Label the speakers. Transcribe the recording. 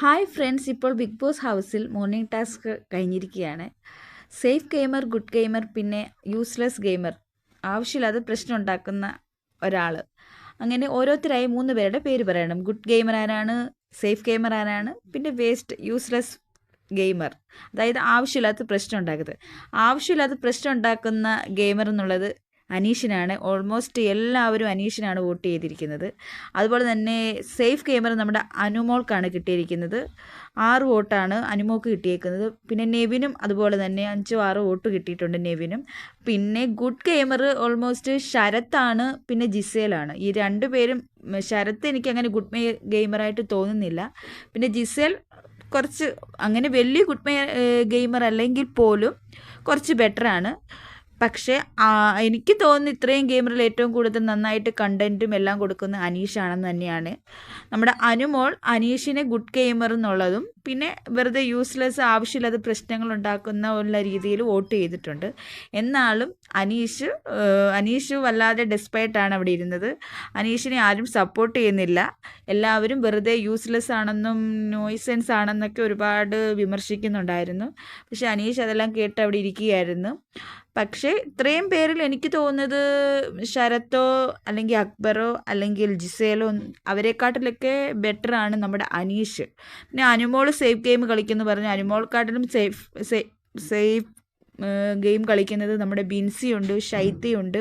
Speaker 1: Hi friends ഇപ്പോൾ big boss ഹൗസിൽ morning task കഴിഞ്ഞിരിക്കുകയാണ്. സേഫ് ഗെയിമർ ഗുഡ് ഗെയിമർ പിന്നെ യൂസ്ലെസ് ഗെയിമർ. ആവശ്യമില്ലാതെ പ്രശ്നം ഉണ്ടാക്കുന്ന ഒരാൾ അങ്ങനെ ഓരോരുത്തരായി മൂന്ന് പേരുടെ പേര് പറയണം. ഗുഡ് ഗെയിമർ ആരാണ് സേഫ് ഗെയിമർ ആരാണ് പിന്നെ വേസ്റ്റ് യൂസ്ലെസ് ഗെയിമർ. അതായത് ആവശ്യമില്ലാത്ത പ്രശ്നം ഉണ്ടാക്കുന്നത് ആവശ്യമില്ലാത്ത പ്രശ്നം ഉണ്ടാക്കുന്ന ഗെയിമർ എന്നുള്ളത് അനീഷിനാണ്. ഓൾമോസ്റ്റ് എല്ലാവരും അനീഷിനാണ് വോട്ട് ചെയ്തിരിക്കുന്നത്. അതുപോലെ തന്നെ സേഫ് ഗെയിമർ നമ്മുടെ അനുമോൾക്കാണ് കിട്ടിയിരിക്കുന്നത്. ആറ് വോട്ടാണ് അനുമോൾക്ക് കിട്ടിയേക്കുന്നത്. പിന്നെ നെവിനും അതുപോലെ തന്നെ അഞ്ചോ ആറോ വോട്ട് കിട്ടിയിട്ടുണ്ട് നെവിനും. പിന്നെ ഗുഡ് ഗെയിമർ ഓൾമോസ്റ്റ് ശരത്താണ് പിന്നെ ജിസേലാണ്. ഈ രണ്ടു പേരും ശരത്ത് എനിക്ക് അങ്ങനെ ഗുഡ് മേ ഗെയിമറായിട്ട് തോന്നുന്നില്ല. പിന്നെ ജിസേൽ കുറച്ച് അങ്ങനെ വലിയ ഗുഡ് മേ ഗെയിമർ അല്ലെങ്കിൽ പോലും കുറച്ച് ബെറ്ററാണ് പക്ഷേ എനിക്ക് തോന്നുന്നു ഇത്രയും ഗെയിമറിൽ ഏറ്റവും കൂടുതൽ നന്നായിട്ട് കണ്ടന്റും എല്ലാം കൊടുക്കുന്ന അനീഷാണെന്ന് തന്നെയാണ്. നമ്മുടെ അനുമോൾ അനീഷിനെ ഗുഡ് ഗെയിമർ എന്നുള്ളതും പിന്നെ വെറുതെ യൂസ്ലെസ് ആവശ്യമില്ലാത്ത പ്രശ്നങ്ങൾ ഉണ്ടാക്കുന്ന ഉള്ള രീതിയിൽ വോട്ട് ചെയ്തിട്ടുണ്ട്. എന്നാലും അനീഷ് അനീഷ് വല്ലാതെ ഡെസ്പൈറ്റാണ് അവിടെ ഇരുന്നത്. അനീഷിനെ ആരും സപ്പോർട്ട് ചെയ്യുന്നില്ല. എല്ലാവരും വെറുതെ യൂസ്ലെസ് ആണെന്നും നോയ്സെൻസ് ആണെന്നൊക്കെ ഒരുപാട് വിമർശിക്കുന്നുണ്ടായിരുന്നു. പക്ഷേ അനീഷ് അതെല്ലാം കേട്ട് അവിടെ ഇരിക്കുകയായിരുന്നു. പക്ഷേ ഇത്രയും പേരിൽ എനിക്ക് തോന്നുന്നത് ശരത്തോ അല്ലെങ്കിൽ അക്ബറോ അല്ലെങ്കിൽ ജിസേലോ അവരെക്കാട്ടിലൊക്കെ ബെറ്ററാണ് നമ്മുടെ അനീഷ്. പിന്നെ അനുമോൾ സേഫ് ഗെയിം കളിക്കുന്നു പറഞ്ഞു അനുമോൾക്കാട്ടിലും സേഫ് സേഫ് ഗെയിം കളിക്കുന്നത് നമ്മുടെ ബിൻസിയുണ്ട് ഉണ്ട് ഷൈത്തി ഉണ്ട്